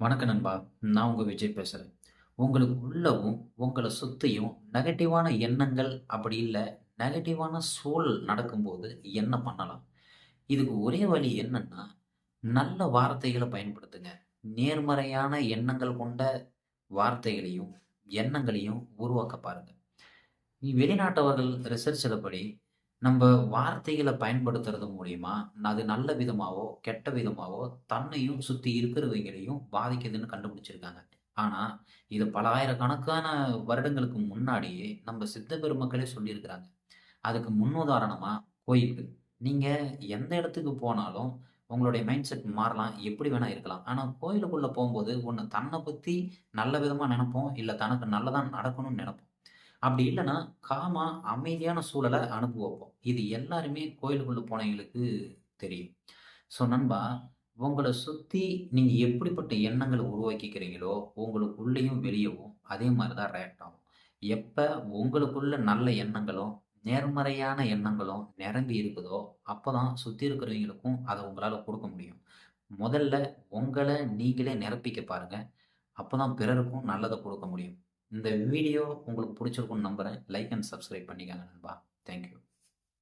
வணக்கம் நண்பா நான் உங்கள் விஜய் பேசுகிறேன் உங்களுக்கு உள்ளவும் உங்களை சுற்றியும் நெகட்டிவான எண்ணங்கள் அப்படி இல்லை நெகட்டிவான சூழல் நடக்கும்போது என்ன பண்ணலாம்? இதுக்கு ஒரே வழி என்னன்னா நல்ல வார்த்தைகளை பயன்படுத்துங்க. நேர்மறையான எண்ணங்கள் கொண்ட வார்த்தைகளையும் எண்ணங்களையும் உருவாக்க பாருங்கள் வெளிநாட்டவர்கள் ரிசர்ச்சில் படி நம்ம வார்த்தைகளை பயன்படுத்துறது மூலியமா அது நல்ல விதமாவோ கெட்ட விதமாவோ தன்னையும் சுற்றி இருக்கிறவங்களையும் பாதிக்குதுன்னு கண்டுபிடிச்சிருக்காங்க. ஆனால் இது பல ஆயிரக்கணக்கான வருடங்களுக்கு முன்னாடியே நம்ம சித்த பெருமக்களே சொல்லியிருக்கிறாங்க. அதுக்கு முன்னுதாரணமாக கோயில்கள் நீங்கள் எந்த இடத்துக்கு போனாலும் உங்களுடைய மைண்ட் செட் மாறலாம் எப்படி வேணால் இருக்கலாம். ஆனால் கோயிலுக்குள்ளே போகும்போது ஒன்று தன்னை பற்றி நல்ல விதமாக நினைப்போம் இல்லை தனக்கு நல்லதாக நடக்கணும்னு நினைப்போம். அப்படி இல்லைன்னா காமா அமைதியான சூழலை அனுப்பி வைப்போம். இது எல்லாருமே கோயிலுக்குள்ளே போனவங்களுக்கு தெரியும். ஸோ நண்பா உங்களை சுற்றி நீங்கள் எப்படிப்பட்ட எண்ணங்களை உருவாக்கிக்கிறீங்களோ உங்களுக்குள்ளேயும் வெளியவும் அதே மாதிரி தான் ரியாக்ட் ஆகும். எப்போ உங்களுக்குள்ள நல்ல எண்ணங்களும் நேர்மறையான எண்ணங்களும் நிரம்பி இருக்குதோ அப்போ தான் சுற்றி இருக்கிறவங்களுக்கும் அதை உங்களால் கொடுக்க முடியும். முதல்ல உங்களை நீங்களே நிரப்பிக்க பாருங்கள் அப்போ தான் பிறருக்கும் நல்லதை கொடுக்க முடியும். இந்த வீடியோ உங்களுக்கு பிடிச்சிருக்கும்னு நம்புகிறேன் லைக் அண்ட் சப்ஸ்கிரைப் பண்ணிக்கோங்க நண்பா. தேங்க்யூ